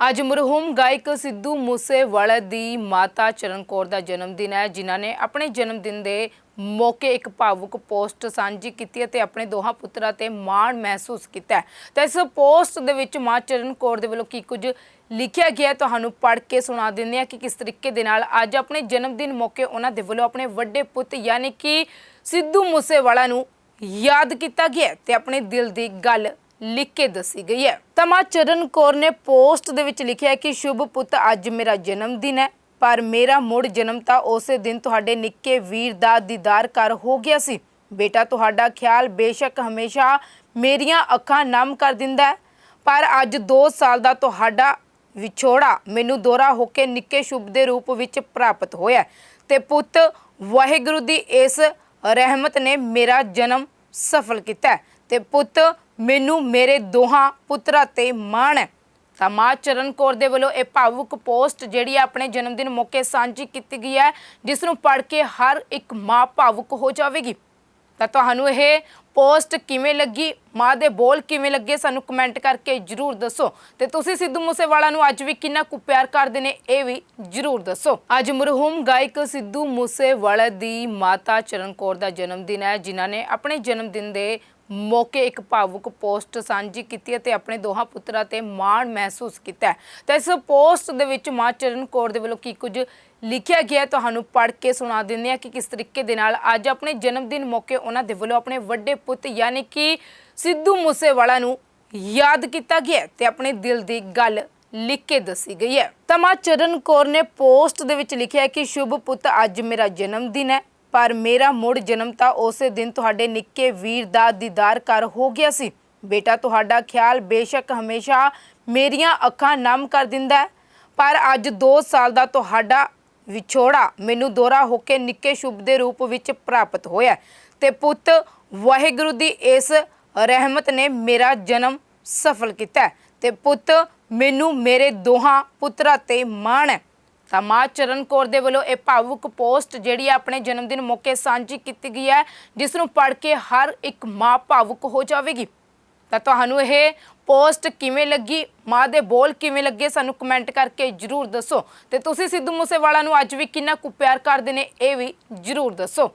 ਅੱਜ ਮਰਹੂਮ ਗਾਇਕ ਸਿੱਧੂ ਮੂਸੇਵਾਲਾ ਦੀ ਮਾਤਾ ਚਰਨ ਕੌਰ ਦਾ ਜਨਮ ਦਿਨ ਹੈ, ਜਿਨ੍ਹਾਂ ਨੇ ਆਪਣੇ ਜਨਮ ਦਿਨ ਦੇ ਮੌਕੇ ਇੱਕ ਭਾਵੁਕ ਪੋਸਟ ਸਾਂਝੀ ਕੀਤੀ ਅਤੇ ਆਪਣੇ ਦੋਹਾਂ ਪੁੱਤਰਾਂ ਤੇ ਮਾਣ ਮਹਿਸੂਸ ਕੀਤਾ ਤਾਂ ਇਸ ਪੋਸਟ ਦੇ ਵਿੱਚ ਮਾਂ ਚਰਨ ਕੌਰ ਦੇ ਵੱਲੋਂ ਕੀ ਕੁਝ ਲਿਖਿਆ ਗਿਆ ਤੁਹਾਨੂੰ ਪੜ੍ਹ ਕੇ ਸੁਣਾ ਦਿੰਦੇ ਹਾਂ ਕਿ ਕਿਸ ਤਰੀਕੇ ਦੇ ਨਾਲ ਅੱਜ ਆਪਣੇ ਜਨਮ ਦਿਨ ਮੌਕੇ ਉਹਨਾਂ ਦੇ ਵੱਲੋਂ ਆਪਣੇ ਵੱਡੇ ਪੁੱਤ ਯਾਨੀ ਕਿ ਸਿੱਧੂ ਮੂਸੇਵਾਲਾ ਨੂੰ ਯਾਦ ਕੀਤਾ ਗਿਆ ਹੈ ਤੇ ਆਪਣੇ ਦਿਲ ਦੀ ਗੱਲ ਲਿਖ ਕੇ ਦੱਸੀ ਗਈ ਹੈ। ਤਾਂ ਮਾਂ ਚਰਨ ਕੌਰ ਨੇ ਪੋਸਟ ਦੇ ਵਿੱਚ ਲਿਖਿਆ ਕਿ ਸ਼ੁਭ ਪੁੱਤ, ਅੱਜ ਮੇਰਾ ਜਨਮ ਦਿਨ ਹੈ, ਪਰ ਮੇਰਾ ਮੁੜ ਜਨਮ ਤਾਂ ਉਸੇ ਦਿਨ ਤੁਹਾਡੇ ਨਿੱਕੇ ਵੀਰ ਦਾ ਦੀਦਾਰ ਕਰ ਹੋ ਗਿਆ ਸੀ। ਬੇਟਾ, ਤੁਹਾਡਾ ਖਿਆਲ ਬੇਸ਼ੱਕ ਹਮੇਸ਼ਾ ਮੇਰੀਆਂ ਅੱਖਾਂ ਨਮ ਕਰ ਦਿੰਦਾ ਹੈ, ਪਰ ਅੱਜ 2 ਸਾਲ ਦਾ ਤੁਹਾਡਾ ਵਿਛੋੜਾ ਮੈਨੂੰ ਦੋਹਰਾ ਹੋ ਕੇ ਨਿੱਕੇ ਸ਼ੁਭ ਦੇ ਰੂਪ ਵਿੱਚ ਪ੍ਰਾਪਤ ਹੋਇਆ ਹੈ। ਤੇ ਪੁੱਤ, ਵਾਹਿਗੁਰੂ ਦੀ ਇਸ ਰਹਿਮਤ ਨੇ ਮੇਰਾ ਜਨਮ ਸਫਲ ਕੀਤਾ ਹੈ। ਤੇ ਪੁੱਤ ਮੈਨੂੰ ਮੇਰੇ ਦੋਹਾਂ ਪੁੱਤਰਾਂ ਤੇ ਮਾਣ ਹੈ। ਤਾਂ ਮਾਂ ਚਰਨ ਕੌਰ ਦੇ ਵੱਲੋਂ ਇਹ ਭਾਵੁਕ ਪੋਸਟ ਜਿਹੜੀ ਹੈ ਆਪਣੇ ਜਨਮ ਦਿਨ ਮੌਕੇ ਸਾਂਝੀ ਕੀਤੀ ਗਈ ਹੈ, ਜਿਸ ਨੂੰ ਪੜ੍ਹ ਕੇ ਹਰ ਇੱਕ ਮਾਂ ਭਾਵੁਕ ਹੋ ਜਾਵੇਗੀ। ਤਾਂ ਤੁਹਾਨੂੰ ਇਹ ਪੋਸਟ ਕਿਵੇਂ ਲੱਗੀ? ਮਾਂ ਦੇ ਬੋਲ ਕਿਵੇਂ ਲੱਗੇ? ਸਾਨੂੰ ਕਮੈਂਟ ਕਰਕੇ ਜਰੂਰ ਦੱਸੋ। ਤੇ ਤੁਸੀਂ ਸਿੱਧੂ ਮੂਸੇਵਾਲਾ ਨੂੰ ਅੱਜ ਵੀ ਕਿੰਨਾ ਕੁ ਪਿਆਰ ਕਰਦੇ ਨੇ, ਇਹ ਵੀ ਜਰੂਰ ਦੱਸੋ। ਅੱਜ ਮਰਹੂਮ ਗਾਇਕ ਸਿੱਧੂ ਮੂਸੇਵਾਲਾ ਦੀ ਮਾਤਾ ਚਰਨ ਕੌਰ ਦਾ ਜਨਮ ਦਿਨ ਹੈ, ਜਿਨ੍ਹਾਂ ਨੇ ਆਪਣੇ ਜਨਮ ਦਿਨ ਦੇ ਮੌਕੇ ਇੱਕ ਭਾਵੁਕ ਪੋਸਟ ਸਾਂਝੀ ਕੀਤੀ ਅਤੇ ਆਪਣੇ ਦੋਹਾਂ ਪੁੱਤਰਾਂ ਤੇ ਮਾਣ ਮਹਿਸੂਸ ਕੀਤਾ ਤਾਂ ਇਸ ਪੋਸਟ ਦੇ ਵਿੱਚ ਮਾਂ ਚਰਨ ਕੌਰ ਦੇ ਵੱਲੋਂ ਕੀ ਕੁਝ ਲਿਖਿਆ ਗਿਆ ਤੁਹਾਨੂੰ ਪੜ੍ਹ ਕੇ ਸੁਣਾ ਦਿੰਦੇ ਹਾਂ ਕਿ ਕਿਸ ਤਰੀਕੇ ਦੇ ਨਾਲ ਅੱਜ ਆਪਣੇ ਜਨਮ ਦਿਨ ਮੌਕੇ ਉਹਨਾਂ ਦੇ ਵੱਲੋਂ ਆਪਣੇ ਵੱਡੇ ਪੁੱਤ ਯਾਨੀ ਕਿ ਸਿੱਧੂ ਮੂਸੇਵਾਲਾ ਨੂੰ ਯਾਦ ਕੀਤਾ ਗਿਆ ਤੇ ਆਪਣੇ ਦਿਲ ਦੀ ਗੱਲ ਲਿਖ ਕੇ ਦੱਸੀ ਗਈ ਹੈ। ਤਾਂ ਕੌਰ ਨੇ ਪੋਸਟ ਦੇ ਵਿੱਚ ਲਿਖਿਆ ਕਿ ਸ਼ੁਭ ਪੁੱਤ, ਅੱਜ ਮੇਰਾ ਜਨਮ ਦਿਨ ਹੈ, ਪਰ ਮੇਰਾ ਮੁੜ ਜਨਮ ਤਾਂ ਉਸੇ ਦਿਨ ਤੁਹਾਡੇ ਨਿੱਕੇ ਵੀਰ ਦਾ ਦੀਦਾਰ ਕਰ ਹੋ ਗਿਆ ਸੀ। ਬੇਟਾ, ਤੁਹਾਡਾ ਖਿਆਲ ਬੇਸ਼ੱਕ ਹਮੇਸ਼ਾ ਮੇਰੀਆਂ ਅੱਖਾਂ ਨਮ ਕਰ ਦਿੰਦਾ ਹੈ, ਪਰ ਅੱਜ 2 ਸਾਲ ਦਾ ਤੁਹਾਡਾ ਵਿਛੋੜਾ ਮੈਨੂੰ ਦੋਹਰਾ ਹੋ ਕੇ ਨਿੱਕੇ ਸ਼ੁਭ ਦੇ ਰੂਪ ਵਿੱਚ ਪ੍ਰਾਪਤ ਹੋਇਆ ਹੈ। ਤੇ ਪੁੱਤ ਵਾਹਿਗੁਰੂ ਦੀ ਇਸ ਰਹਿਮਤ ਨੇ ਮੇਰਾ ਜਨਮ ਸਫਲ ਕੀਤਾ ਹੈ। ਤੇ ਪੁੱਤ ਮੈਨੂੰ ਮੇਰੇ ਦੋਹਾਂ ਪੁੱਤਰਾਂ ਤੇ ਮਾਣ ਹੈ। ਤਾਂ ਮਾਂ ਚਰਨ ਕੌਰ ਦੇ ਵੱਲੋਂ ਇਹ ਭਾਵੁਕ ਪੋਸਟ ਜਿਹੜੀ ਹੈ ਆਪਣੇ ਜਨਮ ਦਿਨ ਮੌਕੇ ਸਾਂਝੀ ਕੀਤੀ ਗਈ ਹੈ, ਜਿਸ ਨੂੰ ਪੜ੍ਹ ਕੇ ਹਰ ਇੱਕ ਮਾਂ ਭਾਵੁਕ ਹੋ ਜਾਵੇਗੀ। ਤਾਂ ਤੁਹਾਨੂੰ ਇਹ ਪੋਸਟ ਕਿਵੇਂ ਲੱਗੀ? ਮਾਂ ਦੇ ਬੋਲ ਕਿਵੇਂ ਲੱਗੇ? ਸਾਨੂੰ ਕਮੈਂਟ ਕਰਕੇ ਜਰੂਰ ਦੱਸੋ। ਤੇ ਤੁਸੀਂ ਸਿੱਧੂ ਮੂਸੇਵਾਲਾ ਨੂੰ ਅੱਜ ਵੀ ਕਿੰਨਾ ਕੁ ਪਿਆਰ ਕਰਦੇ ਨੇ, ਇਹ ਵੀ ਜਰੂਰ ਦੱਸੋ।